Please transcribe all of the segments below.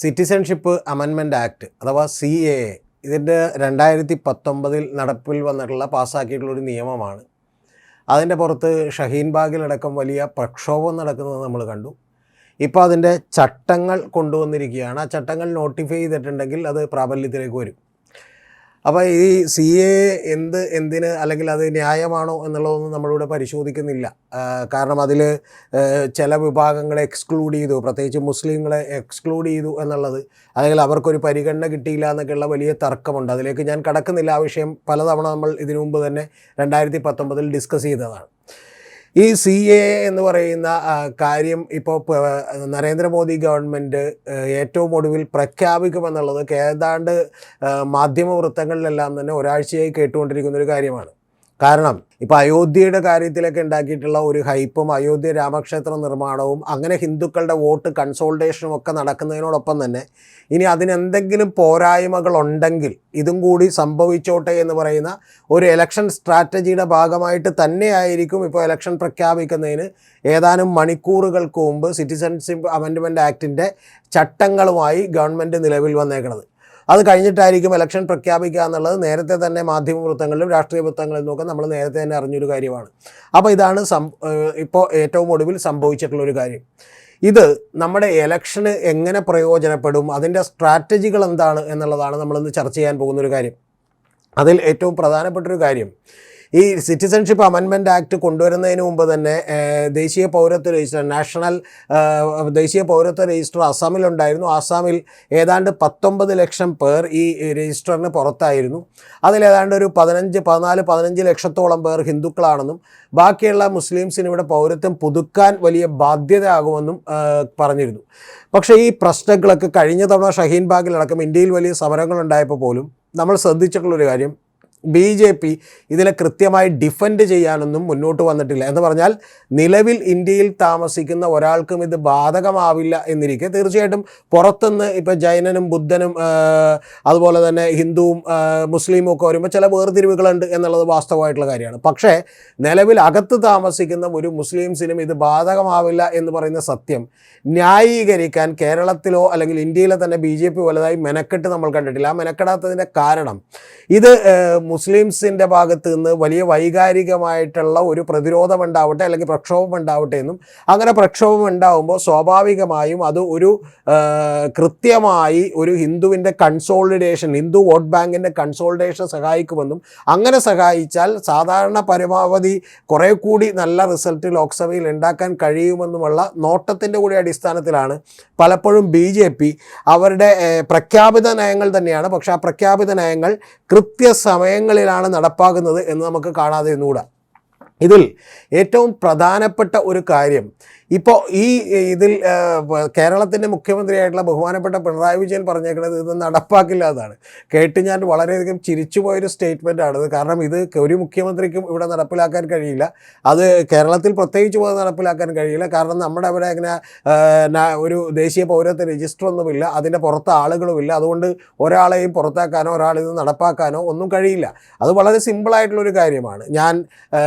Citizenship അമെൻമെന്റ് act അഥവാ C A ഇതിന്റെ രണ്ടായിരത്തി പത്തൊമ്പതിൽ നടപ്പിൽ വന്നിട്ടുള്ള പാസ്സാക്കിയിട്ടുള്ള ഒരു നിയമമാണ്. അതിന്റെ പുറത്ത് ഷഹീൻ ബാഗിലടക്കം വലിയ പ്രക്ഷോഭം നടക്കുന്നത് നമ്മൾ കണ്ടു. ഇപ്പോൾ അതിന്റെ ചട്ടങ്ങൾ കൊണ്ടുവന്നിരിക്കുകയാണ്. ആ ചട്ടങ്ങൾ നോട്ടിഫൈ ചെയ്തിട്ടുണ്ടെങ്കിൽ അത് പ്രാബല്യത്തിലേക്ക് വരും. അപ്പോൾ ഈ സി എ എന്ത് എന്തിന് അല്ലെങ്കിൽ അത് ന്യായമാണോ എന്നുള്ളതൊന്നും നമ്മളിവിടെ പരിശോധിക്കുന്നില്ല. കാരണം അതിൽ ചില വിഭാഗങ്ങളെ എക്സ്ക്ലൂഡ് ചെയ്തു പ്രത്യേകിച്ച് മുസ്ലിങ്ങളെ എക്സ്ക്ലൂഡ് ചെയ്തു എന്നുള്ളത് അല്ലെങ്കിൽ അവർക്കൊരു പരിഗണന കിട്ടിയില്ല എന്നൊക്കെയുള്ള വലിയ തർക്കമുണ്ട്. അതിലേക്ക് ഞാൻ കടക്കുന്നില്ല. ആ വിഷയം പലതവണ നമ്മൾ ഇതിനു മുമ്പ് തന്നെ രണ്ടായിരത്തി പത്തൊമ്പതിൽ ഡിസ്കസ് ചെയ്തതാണ്. ഈ സി എ എന്ന് പറയുന്ന കാര്യം ഇപ്പോൾ നരേന്ദ്രമോദി ഗവൺമെന്റ് ഏറ്റവും ഒടുവിൽ പ്രഖ്യാപിക്കുമെന്നുള്ളത് ഏതാണ്ട് മാധ്യമ വൃത്തങ്ങളിലെല്ലാം തന്നെ ഒരാഴ്ചയായി കേട്ടുകൊണ്ടിരിക്കുന്ന ഒരു കാര്യമാണ്. കാരണം ഇപ്പോൾ അയോധ്യയുടെ കാര്യത്തിലൊക്കെ ഉണ്ടാക്കിയിട്ടുള്ള ഒരു ഹൈപ്പും അയോധ്യ രാമക്ഷേത്ര നിർമ്മാണവും അങ്ങനെ ഹിന്ദുക്കളുടെ വോട്ട് കൺസോൾട്ടേഷനും ഒക്കെ നടക്കുന്നതിനോടൊപ്പം തന്നെ ഇനി അതിനെന്തെങ്കിലും പോരായ്മകളുണ്ടെങ്കിൽ ഇതും കൂടി സംഭവിച്ചോട്ടെ എന്ന് പറയുന്ന ഒരു ഇലക്ഷൻ സ്ട്രാറ്റജിയുടെ ഭാഗമായിട്ട് തന്നെയായിരിക്കും ഇപ്പോൾ ഇലക്ഷൻ പ്രഖ്യാപിക്കുന്നതിന് ഏതാനും മണിക്കൂറുകൾക്ക് മുമ്പ് സിറ്റിസൺഷിപ്പ് അമെൻഡ്മെന്റ് ആക്ടിന്റെ ചട്ടങ്ങളുമായി ഗവൺമെന്റ് നിലവിൽ വന്നേക്കുന്നത് അത് കഴിഞ്ഞിട്ടായിരിക്കും ഇലക്ഷൻ പ്രഖ്യാപിക്കുക എന്നുള്ളത്. നേരത്തെ തന്നെ മാധ്യമ വൃത്തങ്ങളിലും രാഷ്ട്രീയ വൃത്തങ്ങളിലും നിന്നൊക്കെ നമ്മൾ നേരത്തെ തന്നെ അറിഞ്ഞൊരു കാര്യമാണ്. അപ്പോൾ ഇതാണ് സം ഇപ്പോൾ ഏറ്റവും ഒടുവിൽ സംഭവിച്ചിട്ടുള്ളൊരു കാര്യം. ഇത് നമ്മുടെ ഇലക്ഷന് എങ്ങനെ പ്രയോജനപ്പെടും അതിന്റെ സ്ട്രാറ്റജികൾ എന്താണ് എന്നുള്ളതാണ് നമ്മളിന്ന് ചർച്ച ചെയ്യാൻ പോകുന്നൊരു കാര്യം. അതിൽ ഏറ്റവും പ്രധാനപ്പെട്ട ഒരു കാര്യം ഈ സിറ്റിസൺഷിപ്പ് അമെൻമെന്റ് ആക്ട് കൊണ്ടുവരുന്നതിന് മുമ്പ് തന്നെ ദേശീയ പൗരത്വ രജിസ്റ്റർ നാഷണൽ ദേശീയ പൗരത്വ രജിസ്റ്റർ അസാമിലുണ്ടായിരുന്നു ആസാമിൽ ഏതാണ്ട് പത്തൊമ്പത് ലക്ഷം പേർ ഈ രജിസ്റ്ററിന് പുറത്തായിരുന്നു. അതിലേതാണ്ട് ഒരു പതിനഞ്ച് പതിനാല് പതിനഞ്ച് ലക്ഷത്തോളം പേർ ഹിന്ദുക്കളാണെന്നും ബാക്കിയുള്ള മുസ്ലിംസിന് ഇവിടെ പൗരത്വം പുതുക്കാൻ വലിയ ബാധ്യതയാകുമെന്നും പറഞ്ഞിരുന്നു. പക്ഷേ ഈ പ്രശ്നങ്ങളൊക്കെ കഴിഞ്ഞ തവണ ഷഹീൻ ബാഗിലടക്കം ഇന്ത്യയിൽ വലിയ സമരങ്ങളുണ്ടായപ്പോൾ പോലും നമ്മൾ ശ്രദ്ധിച്ചിട്ടുള്ളൊരു കാര്യം ബി ജെ പി ഇതിനെ കൃത്യമായി ഡിഫെൻഡ് ചെയ്യാനൊന്നും മുന്നോട്ട് വന്നിട്ടില്ല. എന്ന് പറഞ്ഞാൽ നിലവിൽ ഇന്ത്യയിൽ താമസിക്കുന്ന ഒരാൾക്കും ഇത് ബാധകമാവില്ല എന്നിരിക്കെ തീർച്ചയായിട്ടും പുറത്തുനിന്ന് ഇപ്പോൾ ജൈനനും ബുദ്ധനും അതുപോലെ തന്നെ ഹിന്ദുവും മുസ്ലിമും ഒക്കെ വരുമ്പോൾ ചില വേർതിരിവുകളുണ്ട് എന്നുള്ളത് വാസ്തവമായിട്ടുള്ള കാര്യമാണ്. പക്ഷേ നിലവിൽ അകത്ത് താമസിക്കുന്ന ഒരു മുസ്ലിംസിനും ഇത് ബാധകമാവില്ല എന്ന് പറയുന്ന സത്യം ന്യായീകരിക്കാൻ കേരളത്തിലോ അല്ലെങ്കിൽ ഇന്ത്യയിലെ തന്നെ ബി ജെ പി വലുതായി മെനക്കെട്ട് നമ്മൾ കണ്ടിട്ടില്ല. ആ മെനക്കെടാത്തതിന്റെ കാരണം ഇത് മുസ്ലിംസിന്റെ ഭാഗത്ത് നിന്ന് വലിയ വൈകാരികമായിട്ടുള്ള ഒരു പ്രതിരോധം ഉണ്ടാവട്ടെ അല്ലെങ്കിൽ പ്രക്ഷോഭം ഉണ്ടാവട്ടെ എന്നും അങ്ങനെ പ്രക്ഷോഭം ഉണ്ടാവുമ്പോൾ സ്വാഭാവികമായും അത് ഒരു കൃത്യമായി ഒരു ഹിന്ദുവിന്റെ കൺസോളിഡേഷൻ ഹിന്ദു വോട്ട് ബാങ്കിന്റെ കൺസോളിഡേഷൻ സഹായിക്കുമെന്നും അങ്ങനെ സഹായിച്ചാൽ സാധാരണ പരമാവധി കുറേ കൂടി നല്ല റിസൾട്ട് ലോക്സഭയിൽ ഉണ്ടാക്കാൻ കഴിയുമെന്നുമുള്ള നോട്ടത്തിന്റെ കൂടി അടിസ്ഥാനത്തിലാണ് പലപ്പോഴും ബി ജെ പി അവരുടെ പ്രഖ്യാപിത നയങ്ങൾ തന്നെയാണ്. പക്ഷേ ആ പ്രഖ്യാപിത നയങ്ങൾ കൃത്യസമയങ്ങളിലാണ് നടപ്പാക്കുന്നത് എന്ന് നമുക്ക് കാണാതെ ഇരുന്നുകൂടാ ഇതിൽ ഏറ്റവും പ്രധാനപ്പെട്ട ഒരു കാര്യം ഇപ്പോൾ ഈ ഇതിൽ കേരളത്തിന്റെ മുഖ്യമന്ത്രിയായിട്ടുള്ള ബഹുമാനപ്പെട്ട പിണറായി വിജയൻ പറഞ്ഞേക്കുന്നത് ഇത് നടപ്പാക്കില്ല എന്നാണ്. കേട്ട് ഞാൻ വളരെയധികം ചിരിച്ചുപോയൊരു സ്റ്റേറ്റ്മെന്റ് ആണ്. കാരണം ഇത് ഒരു മുഖ്യമന്ത്രിക്കും ഇവിടെ നടപ്പിലാക്കാൻ കഴിയില്ല. അത് കേരളത്തിൽ പ്രത്യേകിച്ച് പോയി നടപ്പിലാക്കാൻ കഴിയില്ല. കാരണം നമ്മുടെ അവിടെ അങ്ങനെ ഒരു ദേശീയ പൗരത്വ രജിസ്റ്റർ ഒന്നുമില്ല അതിന്റെ പുറത്ത് ആളുകളുമില്ല. അതുകൊണ്ട് ഒരാളെയും പുറത്താക്കാനോ ഒരാളിത് നടപ്പാക്കാനോ ഒന്നും കഴിയില്ല. അത് വളരെ സിമ്പിളായിട്ടുള്ളൊരു കാര്യമാണ്. ഞാൻ ആ,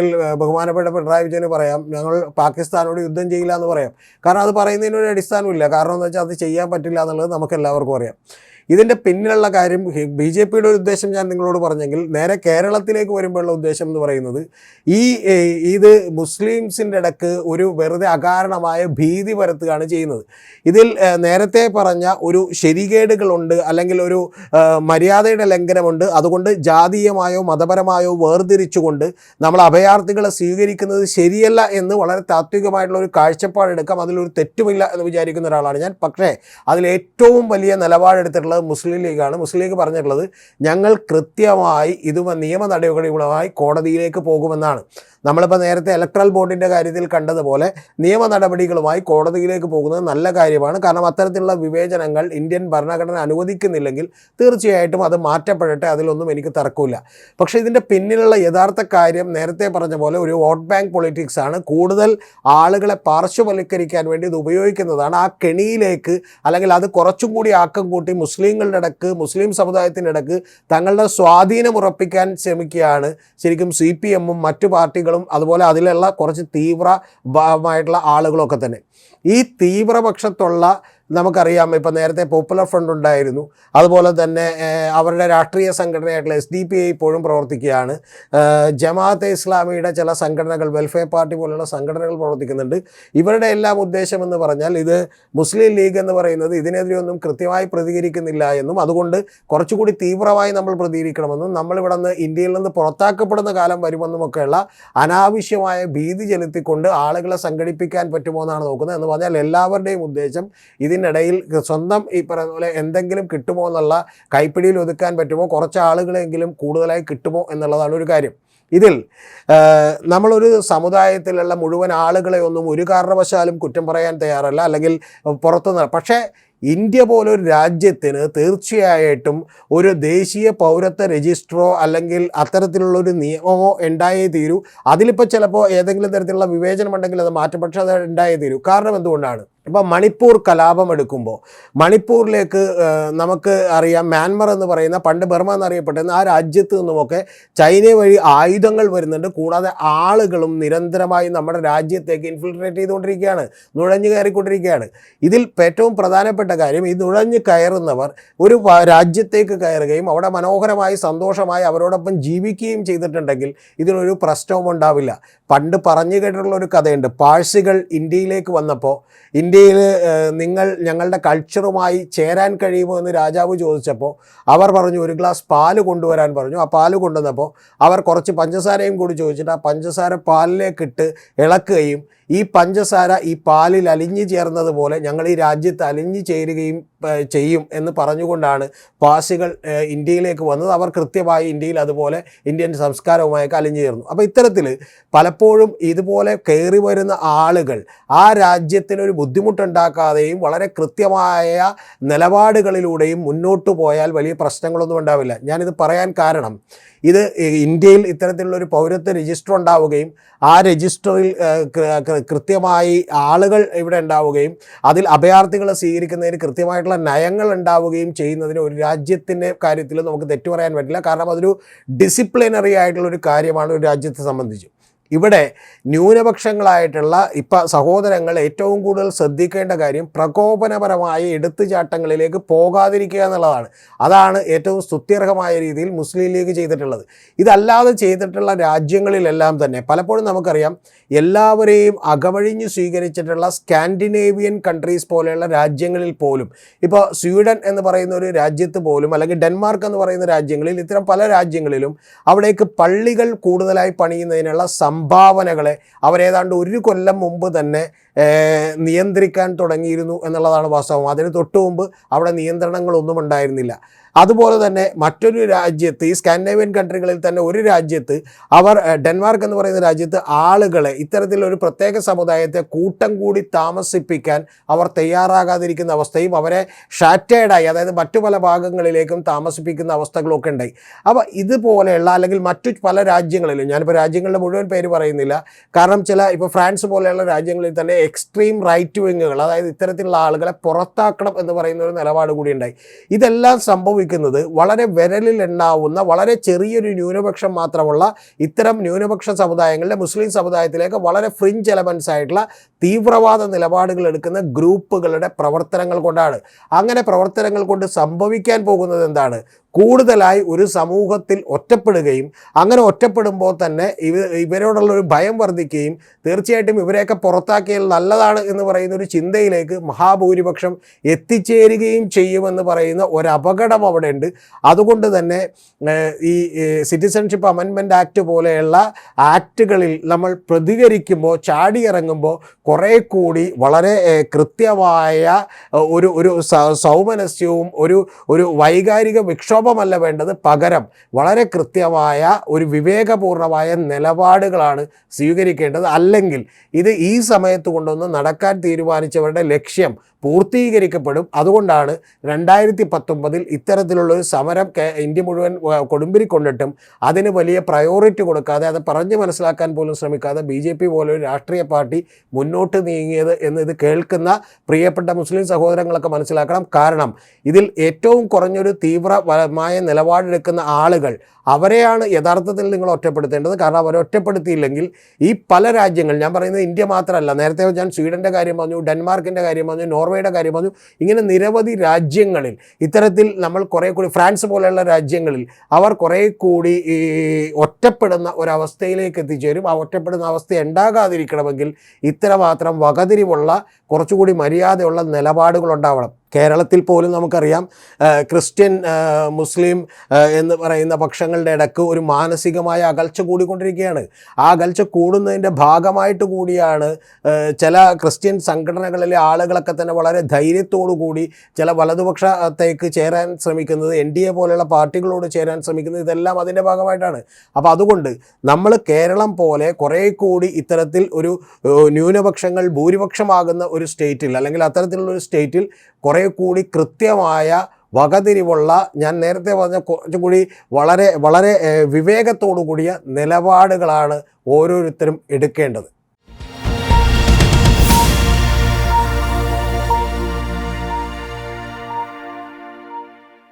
വേണമെങ്കിൽ ബഹുമാനപ്പെട്ട പിണറായി വിജയന് പറയാം ഞങ്ങൾ പാകിസ്ഥാനോട് യുദ്ധം ചെയ്യില്ല എന്ന് പറയാം. കാരണം അത് പറയുന്നതിനൊരു അടിസ്ഥാനമില്ല കാരണം എന്ന് വെച്ചാൽ അത് ചെയ്യാൻ പറ്റില്ല എന്നുള്ളത് നമുക്ക് എല്ലാവർക്കും അറിയാം. ഇതിന്റെ പിന്നിലുള്ള കാര്യം ബി ജെ പിയുടെ ഒരു ഉദ്ദേശം ഞാൻ നിങ്ങളോട് പറഞ്ഞെങ്കിൽ നേരെ കേരളത്തിലേക്ക് വരുമ്പോഴുള്ള ഉദ്ദേശം എന്ന് പറയുന്നത് ഈ ഇത് മുസ്ലിംസിന്റെ ഇടയ്ക്ക് ഒരു വെറുതെ അകാരണമായ ഭീതി പരത്തുകയാണ് ചെയ്യുന്നത്. ഇതിൽ നേരത്തെ പറഞ്ഞ ഒരു ശരികേടുകളുണ്ട് അല്ലെങ്കിൽ ഒരു മര്യാദയുടെ ലംഘനമുണ്ട്. അതുകൊണ്ട് ജാതീയമായോ മതപരമായോ വേർതിരിച്ചുകൊണ്ട് നമ്മൾ അഭയാർത്ഥികളെ സ്വീകരിക്കുന്നത് ശരിയല്ല എന്ന് വളരെ താത്വികമായിട്ടുള്ള ഒരു കാഴ്ചപ്പാടെടുക്കാം. അതിലൊരു തെറ്റുമില്ല എന്ന് വിചാരിക്കുന്ന ഒരാളാണ് ഞാൻ. പക്ഷേ അതിൽ ഏറ്റവും വലിയ നിലപാടെടുത്തിട്ടുള്ളത് മുസ്ലിം ലീഗാണ്. മുസ്ലിം ലീഗ് പറഞ്ഞിട്ടുള്ളത് ഞങ്ങൾ കൃത്യമായി ഇത് നിയമ നടപടികളുമായി കോടതിയിലേക്ക് പോകുമെന്നാണ്. നമ്മളിപ്പോൾ നേരത്തെ ഇലക്ട്രൽ ബോർഡിന്റെ കാര്യത്തിൽ കണ്ടതുപോലെ നിയമ നടപടികളുമായി കോടതിയിലേക്ക് പോകുന്നത് നല്ല കാര്യമാണ്. കാരണം അത്തരത്തിലുള്ള വിവേചനങ്ങൾ ഇന്ത്യൻ ഭരണഘടന അനുവദിക്കുന്നില്ലെങ്കിൽ തീർച്ചയായിട്ടും അത് മാറ്റപ്പെടട്ടെ അതിലൊന്നും എനിക്ക് തർക്കമില്ല. പക്ഷേ ഇതിന്റെ പിന്നിലുള്ള യഥാർത്ഥ കാര്യം നേരത്തെ പറഞ്ഞ പോലെ ഒരു വോട്ട് ബാങ്ക് പൊളിറ്റിക്സ് ആണ്. കൂടുതൽ ആളുകളെ പാർശ്വവൽക്കരിക്കാൻ വേണ്ടി ഇത് ഉപയോഗിക്കുന്നതാണ്. ആ കെണിയിലേക്ക് അല്ലെങ്കിൽ അത് കുറച്ചും കൂടി ആക്കം കൂട്ടി മുസ്ലിങ്ങളുടെ ഇടയ്ക്ക് മുസ്ലിം സമുദായത്തിന്റെ ഇടയ്ക്ക് തങ്ങളുടെ സ്വാധീനം ഉറപ്പിക്കാൻ ശ്രമിക്കുകയാണ്. ശരിക്കും സി പി എമ്മും മറ്റു പാർട്ടികളും അതുപോലെ അതിലുള്ള കുറച്ച് തീവ്രമായിട്ടുള്ള ആളുകളൊക്കെ തന്നെ. ഈ തീവ്രപക്ഷത്തുള്ള നമുക്കറിയാം ഇപ്പം നേരത്തെ പോപ്പുലർ ഫ്രണ്ട് ഉണ്ടായിരുന്നു. അതുപോലെ തന്നെ അവരുടെ രാഷ്ട്രീയ സംഘടനയായിട്ടുള്ള എസ് ഡി പി ഐ ഇപ്പോഴും പ്രവർത്തിക്കുകയാണ്. ജമാഅത്തെ ഇസ്ലാമിയുടെ ചില സംഘടനകൾ വെൽഫെയർ പാർട്ടി പോലുള്ള സംഘടനകൾ പ്രവർത്തിക്കുന്നുണ്ട്. ഇവരുടെ എല്ലാം ഉദ്ദേശം എന്ന് പറഞ്ഞാൽ ഇത് മുസ്ലിം ലീഗ് എന്ന് പറയുന്നത് ഇതിനെതിരെ ഒന്നും കൃത്യമായി പ്രതികരിക്കുന്നില്ല എന്നും അതുകൊണ്ട് കുറച്ചുകൂടി തീവ്രമായി നമ്മൾ പ്രതികരിക്കണമെന്നും നമ്മളിവിടെ നിന്ന് ഇന്ത്യയിൽ നിന്ന് പുറത്താക്കപ്പെടുന്ന കാലം വരുമെന്നുമൊക്കെയുള്ള അനാവശ്യമായ ഭീതി ചെലുത്തിക്കൊണ്ട് ആളുകളെ സംഘടിപ്പിക്കാൻ പറ്റുമോ എന്നാണ് നോക്കുന്നത് എന്ന് പറഞ്ഞാൽ എല്ലാവരുടെയും ഉദ്ദേശം ഇതിനിടയിൽ സ്വന്തം ഈ പറയുന്ന പോലെ എന്തെങ്കിലും കിട്ടുമോ എന്നുള്ള കൈപ്പിടിയിൽ ഒതുക്കാൻ പറ്റുമോ? കുറച്ച് ആളുകളെങ്കിലും കൂടുതലായി കിട്ടുമോ എന്നുള്ളതാണ് ഒരു കാര്യം. ഇതിൽ നമ്മളൊരു സമുദായത്തിലുള്ള മുഴുവൻ ആളുകളെ ഒന്നും ഒരു കാരണവശാലും കുറ്റം പറയാൻ തയ്യാറല്ല. അല്ലെങ്കിൽ പുറത്തുനിന്ന് പക്ഷേ ഇന്ത്യ പോലൊരു രാജ്യത്തിന് തീർച്ചയായിട്ടും ഒരു ദേശീയ പൗരത്വ രജിസ്റ്ററോ അല്ലെങ്കിൽ അത്തരത്തിലുള്ള ഒരു നിയമമോ ഉണ്ടായേ തീരൂ. അതിലിപ്പോൾ ചിലപ്പോൾ ഏതെങ്കിലും തരത്തിലുള്ള വിവേചനം ഉണ്ടെങ്കിൽ അത് മാറ്റും. പക്ഷേ അത് ഉണ്ടായേ തീരൂ. കാരണം എന്തുകൊണ്ടാണ്? ഇപ്പം മണിപ്പൂർ കലാപം എടുക്കുമ്പോൾ മണിപ്പൂരിലേക്ക് നമുക്ക് അറിയാം മ്യാൻമർ എന്ന് പറയുന്ന പണ്ട് ബർമ എന്നറിയപ്പെട്ടിരുന്ന ആ രാജ്യത്ത് നിന്നുമൊക്കെ ചൈന വഴി ആയുധങ്ങൾ വരുന്നുണ്ട്. കൂടാതെ ആളുകളും നിരന്തരമായി നമ്മുടെ രാജ്യത്തേക്ക് ഇൻഫിൽട്രേറ്റ് ചെയ്തുകൊണ്ടിരിക്കുകയാണ് നുഴഞ്ഞു കയറിക്കൊണ്ടിരിക്കുകയാണ്. ഇതിൽ ഏറ്റവും പ്രധാനപ്പെട്ട കാര്യം ഈ നുഴഞ്ഞു കയറുന്നവർ ഒരു രാജ്യത്തേക്ക് കയറുകയും അവിടെ മനോഹരമായി സന്തോഷമായി അവരോടൊപ്പം ജീവിക്കുകയും ചെയ്തിട്ടുണ്ടെങ്കിൽ ഇതിനൊരു പ്രശ്നവും ഉണ്ടാവില്ല. പണ്ട് പറഞ്ഞു കേട്ടിട്ടുള്ള ഒരു കഥയുണ്ട്. പാഴ്സികൾ ഇന്ത്യയിലേക്ക് വന്നപ്പോൾ ഇന്ത്യയിൽ നിങ്ങൾ ഞങ്ങളുടെ കൾച്ചറുമായി ചേരാൻ കഴിയുമോ എന്ന് രാജാവ് ചോദിച്ചപ്പോൾ അവർ പറഞ്ഞു ഒരു ഗ്ലാസ് പാൽ കൊണ്ടുവരാൻ പറഞ്ഞു. ആ പാൽ കൊണ്ടുവന്നപ്പോൾ അവർ കുറച്ച് പഞ്ചസാരയും കൂടി ചോദിച്ചിട്ട് ആ പഞ്ചസാര പാലിലേക്കിട്ട് ഇളക്കുകയും ഈ പഞ്ചസാര ഈ പാലിൽ അലിഞ്ഞു ചേർന്നതുപോലെ ഞങ്ങൾ ഈ രാജ്യത്ത് അലിഞ്ഞു ചേരുകയും ചെയ്യും എന്ന് പറഞ്ഞുകൊണ്ടാണ് പാസികൾ ഇന്ത്യയിലേക്ക് വന്നത്. അവർ കൃത്യമായി ഇന്ത്യയിൽ അതുപോലെ ഇന്ത്യൻ സംസ്കാരവുമായൊക്കെ അലിഞ്ഞു ചേർന്നു അപ്പോൾ ഇത്തരത്തിൽ പലപ്പോഴും ഇതുപോലെ കയറി വരുന്ന ആളുകൾ ആ രാജ്യത്തിനൊരു ബുദ്ധിമുട്ടുണ്ടാക്കാതെയും വളരെ കൃത്യമായ നിലപാടുകളിലൂടെയും മുന്നോട്ട് പോയാൽ വലിയ പ്രശ്നങ്ങളൊന്നും ഉണ്ടാവില്ല. ഞാനിത് പറയാൻ കാരണം ഇത് ഇന്ത്യയിൽ ഇത്തരത്തിലുള്ള ഒരു പൗരത്വ രജിസ്റ്റർ ഉണ്ടാവുകയും ആ രജിസ്റ്ററിൽ കൃത്യമായി ആളുകൾ ഇവിടെ ഉണ്ടാവുകയും അതിൽ അഭയാർത്ഥികളെ സ്വീകരിക്കുന്നതിന് കൃത്യമായിട്ടുള്ള നയങ്ങൾ ഉണ്ടാവുകയും ചെയ്യുന്നതിന് ഒരു രാജ്യത്തിന്റെ കാര്യത്തിൽ നമുക്ക് തെറ്റു പറയാൻ പറ്റില്ല. കാരണം അതൊരു ഡിസിപ്ലിനറി ആയിട്ടുള്ള ഒരു കാര്യമാണ് ഒരു രാജ്യത്തെ സംബന്ധിച്ച്. ഇവിടെ ന്യൂനപക്ഷങ്ങളായിട്ടുള്ള ഇപ്പം സഹോദരങ്ങൾ ഏറ്റവും കൂടുതൽ ശ്രദ്ധിക്കേണ്ട കാര്യം പ്രകോപനപരമായ എടുത്തുചാട്ടങ്ങളിലേക്ക് പോകാതിരിക്കുക എന്നുള്ളതാണ്. അതാണ് ഏറ്റവും സ്തുത്യർഹമായ രീതിയിൽ മുസ്ലിം ലീഗ് ചെയ്തിട്ടുള്ളത്. ഇതല്ലാതെ ചെയ്തിട്ടുള്ള രാജ്യങ്ങളിലെല്ലാം തന്നെ പലപ്പോഴും നമുക്കറിയാം എല്ലാവരെയും അകവഴിഞ്ഞ് സ്വീകരിച്ചിട്ടുള്ള സ്കാൻഡിനേവിയൻ കൺട്രീസ് പോലെയുള്ള രാജ്യങ്ങളിൽ പോലും ഇപ്പോൾ സ്വീഡൻ എന്ന് പറയുന്ന ഒരു രാജ്യത്ത് പോലും അല്ലെങ്കിൽ ഡെൻമാർക്ക് എന്ന് പറയുന്ന രാജ്യങ്ങളിൽ ഇത്തരം പല രാജ്യങ്ങളിലും അവിടേക്ക് പള്ളികൾ കൂടുതലായി പണിയുന്നതിനുള്ള സംഭാവനകളെ അവരേതാണ്ട് ഒരു കൊല്ലം മുമ്പ് തന്നെ നിയന്ത്രിക്കാൻ തുടങ്ങിയിരുന്നു എന്നുള്ളതാണ് വാസ്തവം. അതിന് തൊട്ടു മുമ്പ് അവിടെ നിയന്ത്രണങ്ങളൊന്നും ഉണ്ടായിരുന്നില്ല. അതുപോലെ തന്നെ മറ്റൊരു രാജ്യത്ത് ഈ സ്കാൻഡേവിയൻ കൺട്രികളിൽ തന്നെ ഒരു രാജ്യത്ത് അവർ ഡെൻമാർക്ക് എന്ന് പറയുന്ന രാജ്യത്ത് ആളുകളെ ഇത്തരത്തിലൊരു പ്രത്യേക സമുദായത്തെ കൂട്ടം കൂടി താമസിപ്പിക്കാൻ അവർ തയ്യാറാകാതിരിക്കുന്ന അവസ്ഥയും അവരെ ഷാറ്റേഡായി അതായത് മറ്റു പല ഭാഗങ്ങളിലേക്കും താമസിപ്പിക്കുന്ന അവസ്ഥകളൊക്കെ ഉണ്ടായി. അപ്പോൾ ഇതുപോലെയുള്ള അല്ലെങ്കിൽ മറ്റു പല രാജ്യങ്ങളിലും ഞാനിപ്പോൾ രാജ്യങ്ങളുടെ മുഴുവൻ പേര് പറയുന്നില്ല കാരണം ചില ഇപ്പോൾ ഫ്രാൻസ് പോലെയുള്ള രാജ്യങ്ങളിൽ തന്നെ എക്സ്ട്രീം റൈറ്റ് വിങ്ങുകൾ അതായത് ഇത്തരത്തിലുള്ള ആളുകളെ പുറത്താക്കണം എന്ന് പറയുന്ന ഒരു നിലപാട് കൂടി ഉണ്ടായി. ഇതെല്ലാം സംഭവിക്കുന്നത് വളരെ വിരലിൽ എണ്ണാവുന്ന വളരെ ചെറിയൊരു ന്യൂനപക്ഷം മാത്രമുള്ള ഇത്തരം ന്യൂനപക്ഷ സമുദായങ്ങളുടെ മുസ്ലിം സമുദായത്തിലേക്ക് വളരെ ഫ്രിഞ്ച് എലമെൻസ് ആയിട്ടുള്ള തീവ്രവാദ നിലപാടുകൾ എടുക്കുന്ന ഗ്രൂപ്പുകളുടെ പ്രവർത്തനങ്ങൾ കൊണ്ടാണ്. അങ്ങനെ പ്രവർത്തനങ്ങൾ കൊണ്ട് സംഭവിക്കാൻ പോകുന്നത് എന്താണ്? കൂടുതലായി ഒരു സമൂഹത്തിൽ ഒറ്റപ്പെടുകയും അങ്ങനെ ഒറ്റപ്പെടുമ്പോൾ തന്നെ ഇവ ഇവരോടുള്ള ഒരു ഭയം വർദ്ധിക്കുകയും തീർച്ചയായിട്ടും ഇവരെയൊക്കെ പുറത്താക്കിയാൽ നല്ലതാണ് എന്ന് പറയുന്ന ഒരു ചിന്തയിലേക്ക് മഹാഭൂരിപക്ഷം എത്തിച്ചേരുകയും ചെയ്യുമെന്ന് പറയുന്ന ഒരു അപകടം അവിടെ ഉണ്ട് അതുകൊണ്ട് തന്നെ ഈ സിറ്റിസൺഷിപ്പ് അമെൻമെന്റ് ആക്ട് പോലെയുള്ള ആക്റ്റുകളിൽ നമ്മൾ പ്രതികരിക്കുമ്പോൾ ചാടിയിറങ്ങുമ്പോൾ കുറേ കൂടി വളരെ കൃത്യമായ ഒരു ഒരു സൗമനസ്യവും ഒരു ഒരു വൈകാരിക വിക്ഷോഭമല്ല വേണ്ടത്. പകരം വളരെ കൃത്യമായ ഒരു വിവേകപൂർണമായ നിലപാടുകളാണ് സ്വീകരിക്കേണ്ടത്. അല്ലെങ്കിൽ ഇത് ഈ സമയത്ത് കൊണ്ടൊന്ന് നടക്കാൻ തീരുമാനിച്ചവരുടെ ലക്ഷ്യം പൂർത്തീകരിക്കപ്പെടും. അതുകൊണ്ടാണ് രണ്ടായിരത്തി പത്തൊമ്പതിൽ ഇത്തരത്തിലുള്ള ഒരു സമരം ഇന്ത്യ മുഴുവൻ കൊടുമ്പിരിക്കൊണ്ടിട്ടും കൊടുമ്പിരി കൊണ്ടിട്ടും അതിന് വലിയ പ്രയോറിറ്റി കൊടുക്കാതെ അത് പറഞ്ഞു മനസ്സിലാക്കാൻ പോലും ശ്രമിക്കാതെ ബി ജെ പി പോലെ ഒരു രാഷ്ട്രീയ പാർട്ടി മുന്നോട്ട് മുന്നോട്ട് നീങ്ങിയത് എന്ന് ഇത് കേൾക്കുന്ന പ്രിയപ്പെട്ട മുസ്ലിം സഹോദരങ്ങളൊക്കെ മനസ്സിലാക്കണം. കാരണം ഇതിൽ ഏറ്റവും കുറഞ്ഞൊരു തീവ്രമായ നിലപാടെടുക്കുന്ന ആളുകൾ അവരെയാണ് യഥാർത്ഥത്തിൽ നിങ്ങൾ ഒറ്റപ്പെടുത്തേണ്ടത്. കാരണം അവരെ ഒറ്റപ്പെടുത്തിയില്ലെങ്കിൽ ഈ പല രാജ്യങ്ങൾ ഞാൻ പറയുന്നത് ഇന്ത്യ മാത്രമല്ല നേരത്തെ ഞാൻ സ്വീഡന്റെ കാര്യം പറഞ്ഞു ഡെൻമാർക്കിന്റെ കാര്യം പറഞ്ഞു നോർവേയുടെ കാര്യം പറഞ്ഞു ഇങ്ങനെ നിരവധി രാജ്യങ്ങളിൽ ഇത്തരത്തിൽ നമ്മൾ കുറേ കൂടി ഫ്രാൻസ് പോലെയുള്ള രാജ്യങ്ങളിൽ അവർ കുറേ കൂടി ഈ ഒറ്റപ്പെടുന്ന ഒരവസ്ഥയിലേക്ക് എത്തിച്ചേരും. ആ ഒറ്റപ്പെടുന്ന അവസ്ഥ ഉണ്ടാകാതിരിക്കണമെങ്കിൽ ഇത്രമാത്രം വകതിരിവുള്ള കുറച്ചുകൂടി മര്യാദയുള്ള നിലപാടുകൾ ഉണ്ടാവണം കേരളത്തിൽ പോലും നമുക്കറിയാം ക്രിസ്ത്യൻ മുസ്ലിം എന്ന് പറയുന്ന പക്ഷങ്ങളുടെ ഇടയ്ക്ക് ഒരു മാനസികമായ അകൽച്ച കൂടിക്കൊണ്ടിരിക്കുകയാണ്. ആ അകൽച്ച കൂടുന്നതിന്റെ ഭാഗമായിട്ട് കൂടിയാണ് ചില ക്രിസ്ത്യൻ സംഘടനകളിലെ ആളുകളൊക്കെ തന്നെ വളരെ ധൈര്യത്തോടു കൂടി ചില വലതുപക്ഷത്തേക്ക് ചേരാൻ ശ്രമിക്കുന്നത് എൻ ഡി എ പോലെയുള്ള പാർട്ടികളോട് ചേരാൻ ശ്രമിക്കുന്നത് ഇതെല്ലാം അതിന്റെ ഭാഗമായിട്ടാണ്. അപ്പോൾ അതുകൊണ്ട് നമ്മൾ കേരളം പോലെ കുറേ കൂടി ഇത്തരത്തിൽ ഒരു ന്യൂനപക്ഷങ്ങൾ ഭൂരിപക്ഷമാകുന്ന ഒരു സ്റ്റേറ്റിൽ അല്ലെങ്കിൽ അത്തരത്തിലുള്ള ഒരു സ്റ്റേറ്റിൽ കുറേ കൂടി കൃത്യമായ വകതിരിവുള്ള ഞാൻ നേരത്തെ പറഞ്ഞ കുറച്ചും കൂടി വളരെ വളരെ വിവേകത്തോടു കൂടിയ നിലപാടുകളാണ് ഓരോരുത്തരും എടുക്കേണ്ടത്.